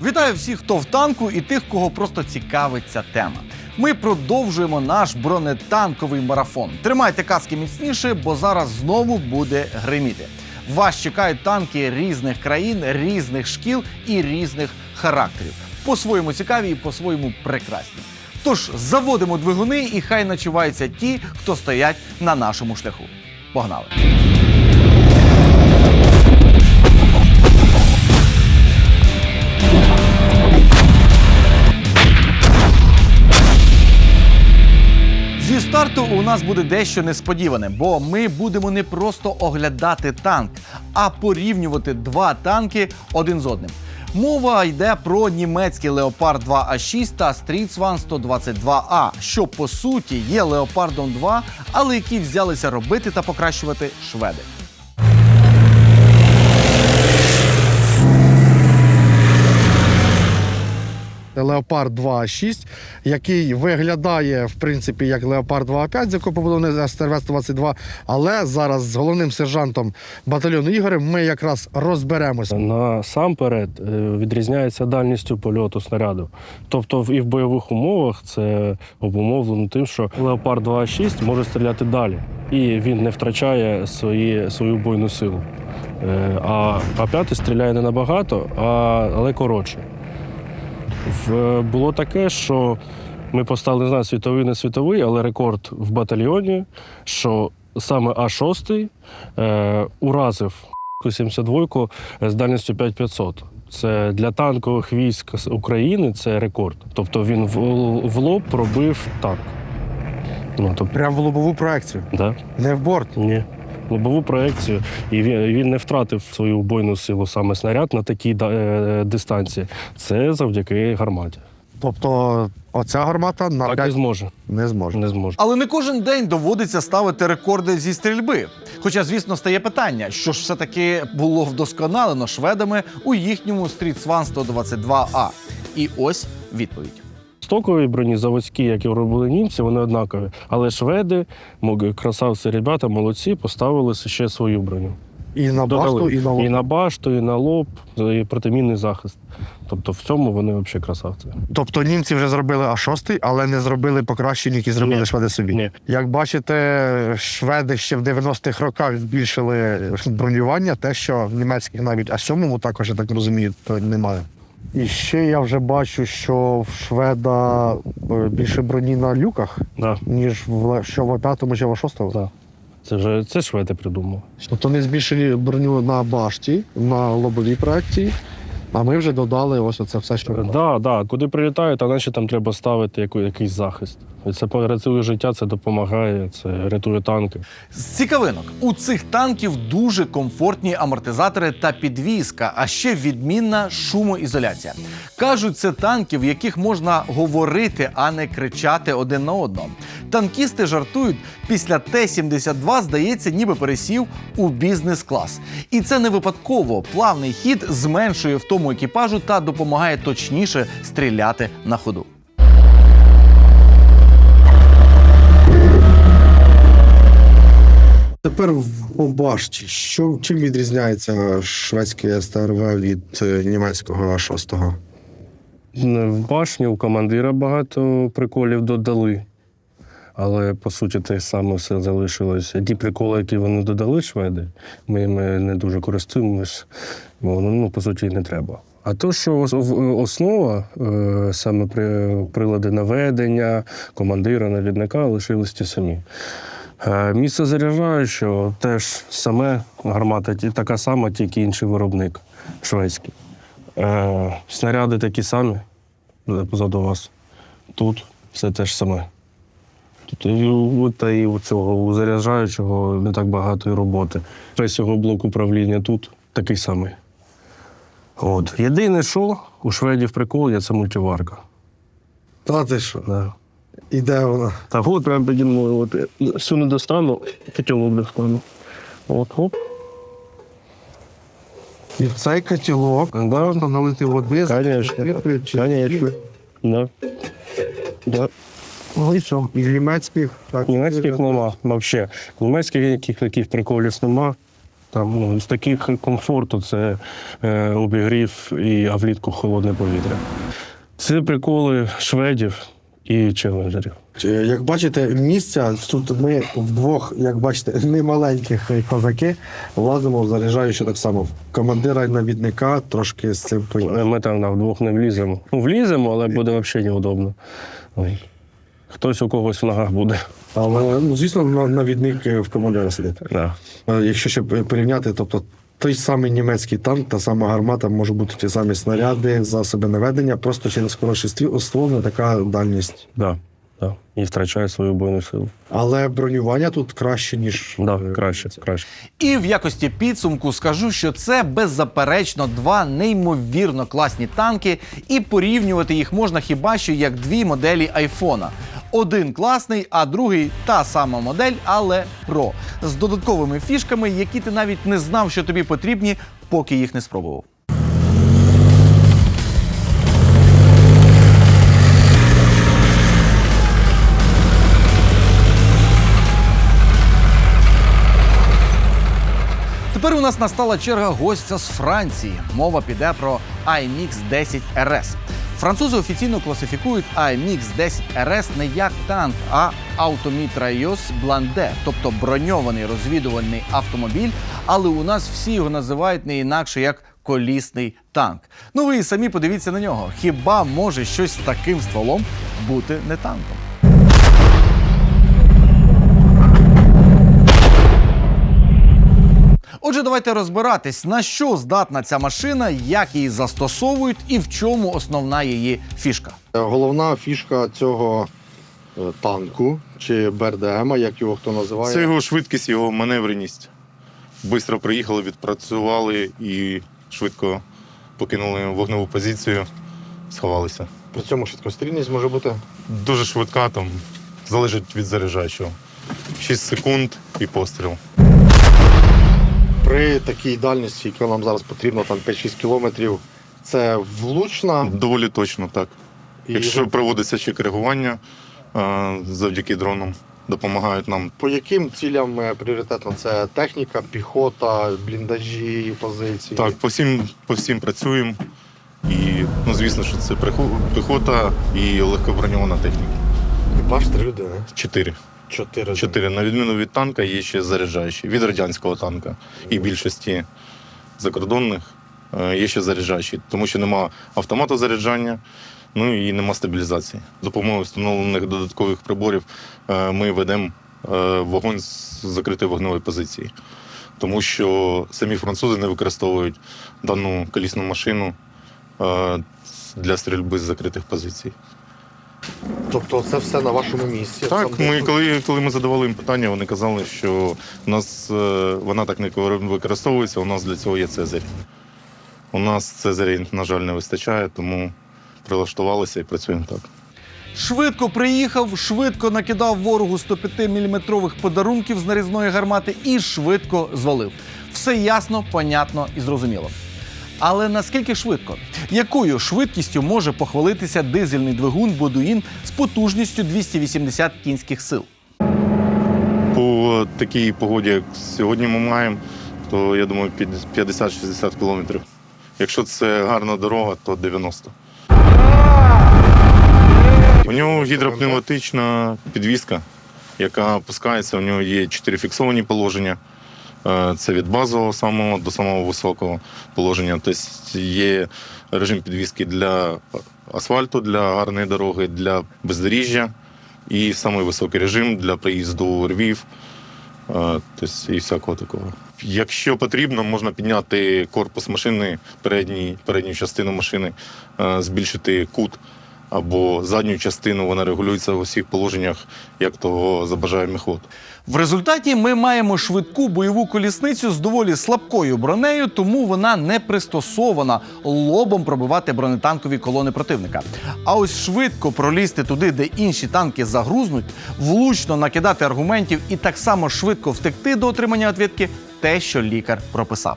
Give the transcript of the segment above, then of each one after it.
Вітаю всіх, хто в танку, і тих, кого просто цікавить ця тема. Ми продовжуємо наш бронетанковий марафон. Тримайте каски міцніше, бо зараз знову буде гриміти. Вас чекають танки різних країн, різних шкіл і різних характерів. По-своєму цікаві і по-своєму прекрасні. Тож заводимо двигуни, і хай начуваються ті, хто стоять на нашому шляху. Погнали! Старту у нас буде дещо несподіване, бо ми будемо не просто оглядати танк, а порівнювати два танки один з одним. Мова йде про німецький Леопард 2 А6 та Stridsvan 122А, що по суті є леопардом 2, але які взялися робити та покращувати шведи. Леопард 2А6, який виглядає в принципі як Леопард 2А5, з якого побудований СТРВ 122 але зараз з головним сержантом батальйону Ігорем ми якраз розберемося. Насамперед е, відрізняється дальністю польоту снаряду. Тобто і в бойових умовах це обумовлено тим, що Леопард 2.6 може стріляти далі, і він не втрачає свої, свою бойну силу. Е, А А5 стріляє не набагато, а, але коротше. В, було таке, що ми поставили не знаю, світовий, не світовий, але рекорд в батальйоні, що саме А6 е, уразив 72 з дальністю 5500. Це для танкових військ України це рекорд. Тобто він в, в лоб пробив танк. Ну, тобто, Прям в лобову проекцію, да? не в борт. Ні. Лобову проекцію, і він, він не втратив свою бойну силу саме снаряд на такій е, дистанції. Це завдяки гарматі. Тобто оця гармата на Так і 5 зможе. не зможе. Не зможе. Але не кожен день доводиться ставити рекорди зі стрільби. Хоча, звісно, стає питання, що ж все-таки було вдосконалено шведами у їхньому Street Swan 122А. І ось відповідь. Стокові броні заводські, які робили німці, вони однакові. Але шведи, красавці, ребята, молодці, поставили ще свою броню. І на башту, і на лоб. і на башту, і на лоб, і протимінний захист. Тобто в цьому вони взагалі красавці. Тобто німці вже зробили А6, але не зробили покращення, які зробили Ні. шведи собі. Ні. Як бачите, шведи ще в 90-х роках збільшили бронювання, те, що в німецьких навіть А7 також, я так розумію, то немає. І ще я вже бачу, що в шведа е, більше броні на люках, Да, ніж в що в А5 чи в А6. да. Це вже це шведи придумали. Тобто вони збільшили броню на башті, на лобовій проекції, а ми вже додали ось оце все, що. Так, да, да. куди прилітають, а наче там треба ставити яку, якийсь захист. І це рятує життя, це допомагає, це рятує танки. З цікавинок у цих танків дуже комфортні амортизатори та підвізка, а ще відмінна шумоізоляція. Кажуть, це танки, в яких можна говорити, а не кричати один на одного. Танкісти жартують, після Т-72, здається, ніби пересів у бізнес-клас. І це не випадково. Плавний хід зменшує втому екіпажу та допомагає точніше стріляти на ходу. Тепер в башті. Що чим відрізняється шведське СТРВ від е, німецького А6? В башні у командира багато приколів додали. Але по суті те саме все залишилося. Ті приколи, які вони додали шведи, ми ними не дуже користуємось, бо воно ну, по суті не треба. А то, що основа, е, саме прилади наведення, командира, навідника лишились ті самі. Е, Місце заряджаючого теж саме гармата, така сама, тільки інший виробник шведський. Е, снаряди такі самі е, позаду вас. Тут все те ж саме. Тут і, у- та і у цього у заряджаючого не так багато і роботи. Весь його блок управління тут такий самий. От. Єдине, що у шведів прикол є це мультиварка. Та ти що? Да. І де вона? Так, от прямо піді мною. От, всю не достану, котілок достану. От, оп. І в цей котілок можна налити води. Конечно. Конечно. Да. Да. Ну і що? І німецьких. Так. Німецьких нема взагалі. Німецьких яких таких приколів нема. Там ну, з таких комфорту це е, обігрів і а влітку холодне повітря. Це приколи шведів і челенджерів. Як бачите, місця тут ми вдвох, як бачите, не маленьких козаки, влазимо в заряджаючи так само. Командира і навідника трошки з цим Е. Ми там на вдвох не вліземо. Ну, вліземо, але буде взагалі неудобно. Ой. Хтось у когось в ногах буде. Але ну, звісно, навідник в командира сидить. Да. Е, Якщо ще порівняти, тобто той самий німецький танк, та сама гармата, може бути ті самі снаряди, засоби наведення, просто через ствол ствол не така дальність. Да. Да. І втрачає свою бойну силу. Але бронювання тут краще, ніж Да, е, краще, краще. І в якості підсумку скажу, що це беззаперечно два неймовірно класні танки, і порівнювати їх можна хіба що як дві моделі айфона. Один класний, а другий та сама модель, але Pro. з додатковими фішками, які ти навіть не знав, що тобі потрібні, поки їх не спробував. Тепер у нас настала черга гостя з Франції. Мова піде про iMix 10 RS. Французи офіційно класифікують iMix 10 RS не як танк, а автомітрайос бланде, тобто броньований розвідувальний автомобіль. Але у нас всі його називають не інакше як колісний танк. Ну ви і самі подивіться на нього. Хіба може щось з таким стволом бути не танком? Отже, давайте розбиратись, на що здатна ця машина, як її застосовують і в чому основна її фішка. Головна фішка цього е, танку чи БРДМ, як його хто називає. Це його швидкість, його маневреність. Бистро приїхали, відпрацювали і швидко покинули вогневу позицію, сховалися. При цьому швидкострільність може бути. Дуже швидка, там залежить від заряджаючого. 6 секунд і постріл. При такій дальності, яка нам зараз потрібно, там 5-6 кілометрів, це влучна. Доволі точно так. І Якщо проводиться ще коригування е, завдяки дронам, допомагають нам. по яким цілям е, пріоритетно? Це техніка, піхота, бліндажі, позиції. Так, по всім, по всім працюємо. І, ну, звісно, що це піхота і легкоброньована техніка. Бачите, три людини. Чотири. Чотири. Чотири. На відміну від танка є ще заряджаючі. Від радянського танка і більшості закордонних е, є ще заряджаючі, тому що нема автомату заряджання, ну і нема стабілізації. За допомогою встановлених додаткових приборів е, ми ведемо е, вогонь з закритої вогневої позиції. Тому що самі французи не використовують дану колісну машину для стрільби з закритих позицій. Тобто це все на вашому місці. Так, ми коли, коли ми задавали їм питання, вони казали, що у нас е, вона так не використовується, у нас для цього є Цезарь. У нас Цезарі, на жаль, не вистачає, тому прилаштувалися і працюємо так. Швидко приїхав, швидко накидав ворогу 105-мм подарунків з нарізної гармати і швидко звалив. Все ясно, понятно і зрозуміло. Але наскільки швидко? Якою швидкістю може похвалитися дизельний двигун Бодуїн з потужністю 280 кінських сил? По такій погоді, як сьогодні ми маємо, то я думаю, 50-60 кілометрів. Якщо це гарна дорога, то 90. У нього гідропневматична підвізка, яка опускається. У нього є чотири фіксовані положення. Е, Це від базового самого до самого високого положення. Тобто є режим підвізки для асфальту, для гарної дороги, для бездоріжжя і самий високий режим для приїзду у Львів. е, Тобто і всякого такого. Якщо потрібно, можна підняти корпус машини, передній, передню частину машини, е, збільшити кут або задню частину, вона регулюється в усіх положеннях, як того забажає мехвод. В результаті ми маємо швидку бойову колісницю з доволі слабкою бронею, тому вона не пристосована лобом пробивати бронетанкові колони противника. А ось швидко пролізти туди, де інші танки загрузнуть, влучно накидати аргументів і так само швидко втекти до отримання відвідки те, що лікар прописав.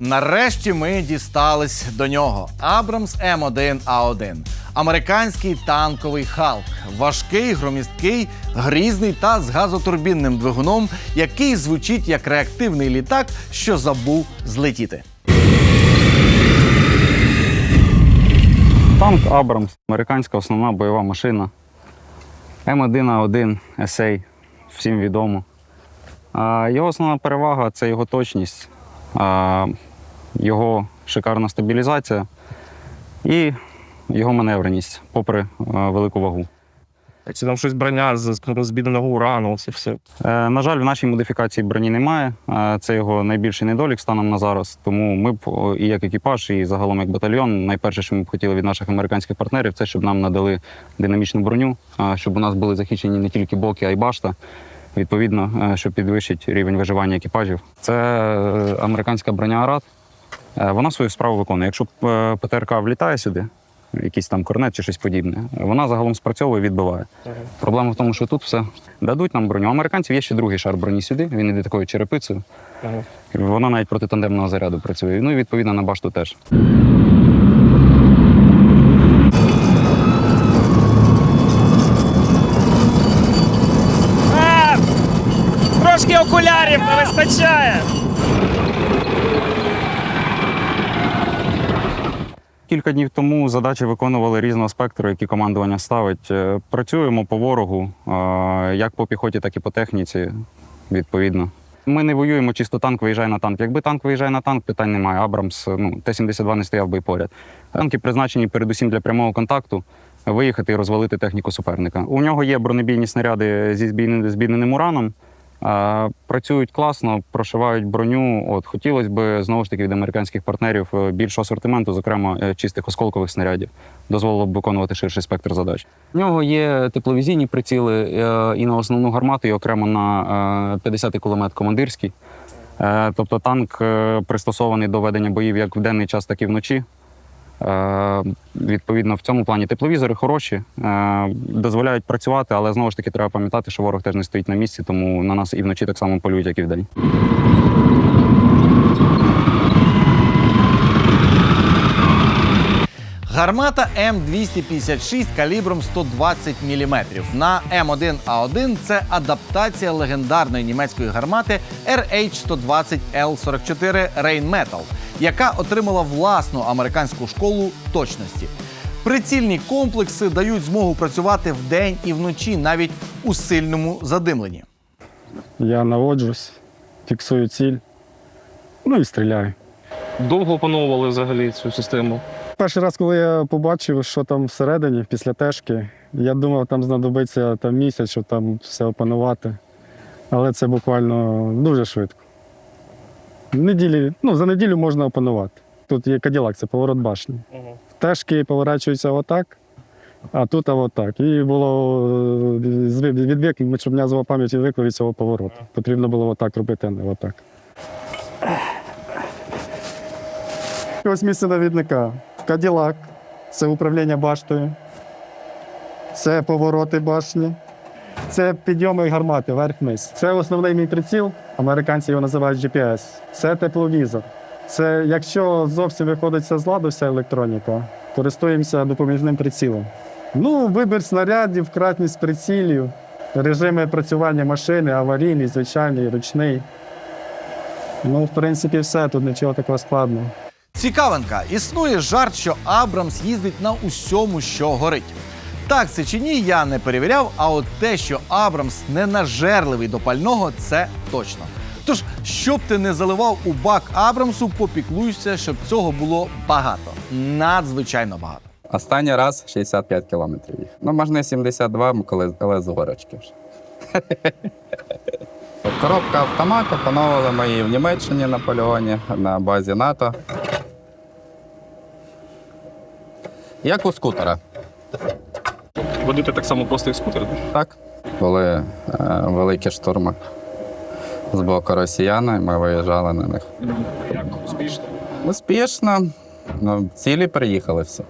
Нарешті ми дістались до нього. Абрамс М1А1. Американський танковий Халк. Важкий, громісткий, грізний та з газотурбінним двигуном, який звучить як реактивний літак, що забув злетіти. Танк Абрамс, американська основна бойова машина. М1А1 SA, всім відомо. Його основна перевага це його точність, його шикарна стабілізація і його маневреність, попри велику вагу. Це там щось броня з збіденого урану, це все. Е, На жаль, в нашій модифікації броні немає. Е, Це його найбільший недолік станом на зараз. Тому ми б і як екіпаж, і загалом як батальйон, найперше, що ми б хотіли від наших американських партнерів, це щоб нам надали динамічну броню, е, щоб у нас були захищені не тільки боки, а й башта. Відповідно, е, щоб підвищити рівень виживання екіпажів. Це е, американська броня Арат. Е, Вона свою справу виконує. Якщо е, ПТРК влітає сюди, якийсь там корнет чи щось подібне, вона загалом спрацьовує, відбиває. Проблема в тому, що тут все дадуть нам броню. У американців є ще другий шар броні сюди. Він іде такою черепицею. Вона навіть проти тандемного заряду працює. Ну і відповідно на башту теж. Трошки окулярів не вистачає. Кілька днів тому задачі виконували різного спектру, які командування ставить. Е, Працюємо по ворогу, е, як по піхоті, так і по техніці. Відповідно. Ми не воюємо, чисто танк виїжджає на танк. Якби танк виїжджає на танк, питань немає. Абрамс, ну, Т-72 не стояв би і поряд. Танки призначені передусім для прямого контакту, виїхати і розвалити техніку суперника. У нього є бронебійні снаряди зі збійненим, збійненим ураном. Працюють класно, прошивають броню. От хотілося б знову ж таки від американських партнерів е, більшого асортименту, зокрема е, чистих осколкових снарядів, дозволило б виконувати ширший спектр задач. У нього є тепловізійні приціли е, і на основну гармату, і окремо на 50-й кулемет командирський. Тобто танк пристосований до ведення боїв як в денний час, так і вночі. Е, Відповідно, в цьому плані тепловізори хороші, е, дозволяють працювати, але знову ж таки треба пам'ятати, що ворог теж не стоїть на місці, тому на нас і вночі так само полюють, як і вдень. Гармата М256 калібром 120 мм. На М1А1 це адаптація легендарної німецької гармати RH-120L44 Rheinmetall, яка отримала власну американську школу точності. Прицільні комплекси дають змогу працювати вдень і вночі, навіть у сильному задимленні. Я наводжусь, фіксую ціль, ну і стріляю. Довго опановували взагалі цю систему. Перший раз, коли я побачив, що там всередині, після тежки, я думав, там знадобиться там, місяць, щоб там все опанувати. Але це буквально дуже швидко. Неділі, ну, за неділю можна опанувати. Тут є каділак, це поворот башні. Тежки поворачуються отак, а тут отак. І було е, відвик, щоб м'язова пам'ять відвикла від цього повороту. Потрібно було отак робити, а не отак. Ось місце навідника. Каділак. Це управління баштою. Це повороти башні. Це підйоми гармати вверх-вниз. Це основний мій приціл. Американці його називають GPS. Це тепловізор. Це якщо зовсім виходиться з ладу вся електроніка, користуємося допоміжним прицілом. Ну, вибір снарядів, кратність прицілів, режими працювання машини, аварійний, звичайний, ручний. Ну, в принципі, все, тут нічого такого складного. Цікавинка, існує жарт, що Абрамс їздить на усьому, що горить. Так це чи ні, я не перевіряв, а от те, що Абрамс не нажерливий до пального, це точно. Тож, щоб ти не заливав у бак Абрамсу, попіклуйся, щоб цього було багато. Надзвичайно багато. Останній раз 65 кілометрів. Ну, можна 72, коли, але з горочки вже. Коробка автомат, опановували ми її в Німеччині на полігоні на базі НАТО. Як у скутера. Водити так само просто як скутер. Так. Були е, великі штурми з боку росіян, і ми виїжджали на них. Як успішно. Успішно. Ну, цілі приїхали всі.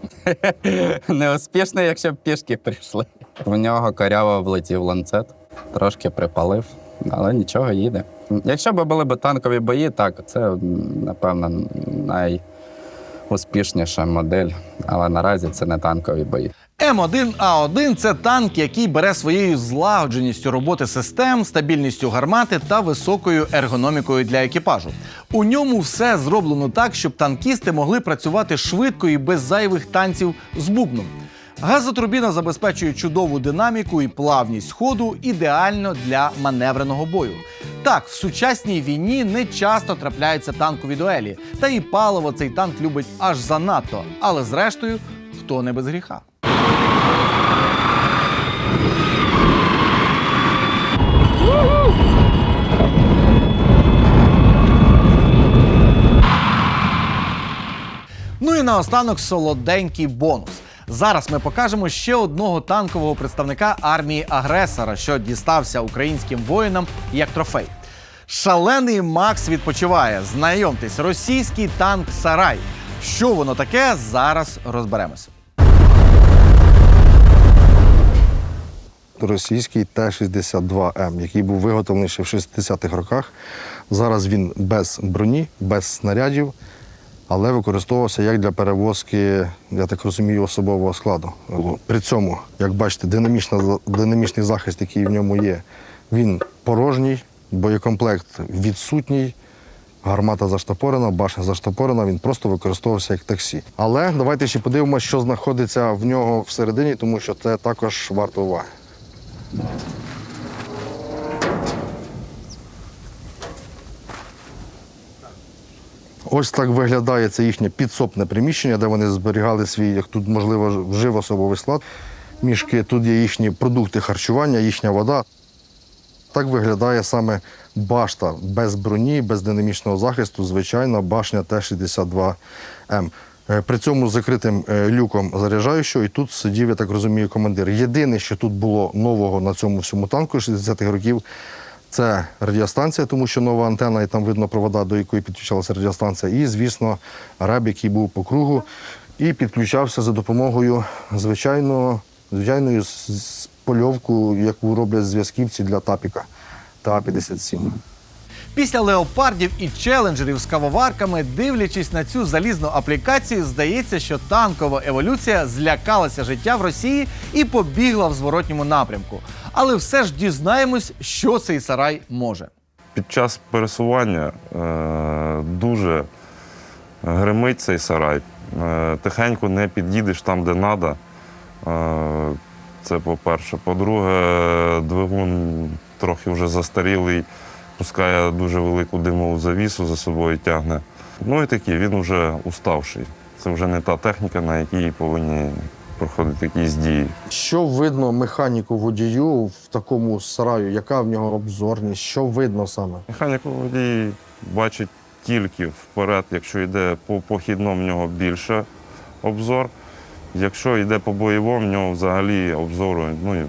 Неуспішно, якщо б пішки прийшли. В нього коряво влетів ланцет, трошки припалив, але нічого їде. Якщо б були б танкові бої, так, це, напевно, найуспішніша модель. Але наразі це не танкові бої. М1А1 це танк, який бере своєю злагодженістю роботи систем, стабільністю гармати та високою ергономікою для екіпажу. У ньому все зроблено так, щоб танкісти могли працювати швидко і без зайвих танців з бубном. Газотурбіна забезпечує чудову динаміку і плавність ходу ідеально для маневреного бою. Так, в сучасній війні не часто трапляються танкові дуелі, та і паливо цей танк любить аж занадто. Але зрештою, хто не без гріха. Ну і наостанок солоденький бонус. Зараз ми покажемо ще одного танкового представника армії агресора, що дістався українським воїнам як трофей. Шалений Макс відпочиває. Знайомтесь, російський танк Сарай. Що воно таке? Зараз розберемося. Російський Т-62М, який був виготовлений ще в 60-х роках. Зараз він без броні, без снарядів, але використовувався як для перевозки, я так розумію, особового складу. При цьому, як бачите, динамічна, динамічний захист, який в ньому є, він порожній, боєкомплект відсутній. Гармата заштопорена, башня заштопорена, він просто використовувався як таксі. Але давайте ще подивимося, що знаходиться в нього всередині, тому що це також варто уваги. Ось так виглядає це їхнє підсобне приміщення, де вони зберігали свій, як тут, можливо, вжив особовий склад. Мішки, тут є їхні продукти харчування, їхня вода. Так виглядає саме башта без броні, без динамічного захисту, звичайна башня Т-62М. Е, При цьому закритим е, люком заряджаючого, і тут сидів, я так розумію, командир. Єдине, що тут було нового на цьому всьому танку 60-х років, це радіостанція, тому що нова антенна, і там видно провода, до якої підключалася радіостанція. І, звісно, раб, який був по кругу, і підключався за допомогою звичайного, звичайної з- з польовку, яку роблять зв'язківці для тапіка ТА-57. Після леопардів і челенджерів з кавоварками, дивлячись на цю залізну аплікацію, здається, що танкова еволюція злякалася життя в Росії і побігла в зворотньому напрямку. Але все ж дізнаємось, що цей сарай може. Під час пересування е, дуже гримить цей сарай. Е, тихенько не під'їдеш там, де треба. Е, це по-перше. По-друге, двигун трохи вже застарілий, пускає дуже велику димову завісу за собою тягне. Ну і такі, він вже уставший. Це вже не та техніка, на якій повинні проходити якісь дії. Що видно механіку водію в такому сараю? Яка в нього обзорність? Що видно саме? Механік водій бачить тільки вперед, якщо йде по похідному, в нього більше обзор. Якщо йде по бойовому, в нього взагалі обзору ну,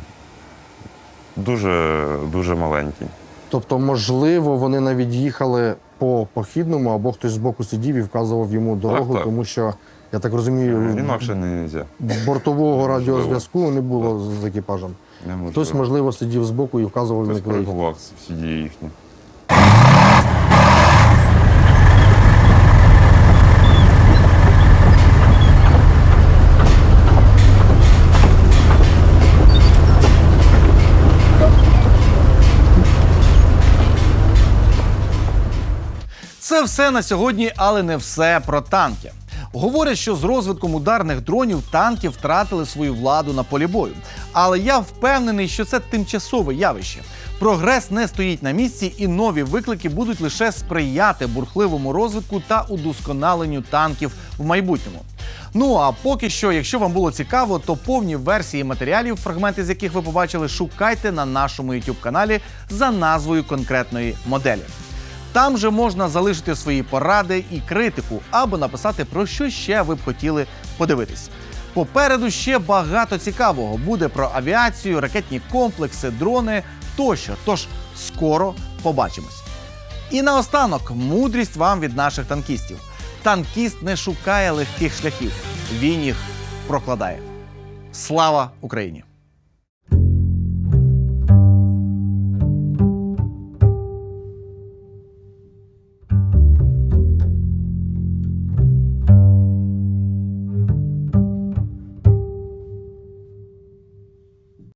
дуже, дуже маленький. Тобто, можливо, вони навіть їхали по похідному, або хтось з боку сидів і вказував йому дорогу, так. тому що, я так розумію, Інакше не можна. бортового радіозв'язку не було з екіпажем. Хтось, можливо, сидів з боку і вказував на коригував всі дії їхні. Це все на сьогодні, але не все про танки. Говорять, що з розвитком ударних дронів танки втратили свою владу на полі бою. Але я впевнений, що це тимчасове явище. Прогрес не стоїть на місці, і нові виклики будуть лише сприяти бурхливому розвитку та удосконаленню танків в майбутньому. Ну а поки що, якщо вам було цікаво, то повні версії матеріалів, фрагменти з яких ви побачили, шукайте на нашому youtube каналі за назвою конкретної моделі. Там же можна залишити свої поради і критику, або написати про що ще ви б хотіли подивитись. Попереду ще багато цікавого буде про авіацію, ракетні комплекси, дрони тощо. Тож скоро побачимось. І наостанок мудрість вам від наших танкістів. Танкіст не шукає легких шляхів, він їх прокладає. Слава Україні!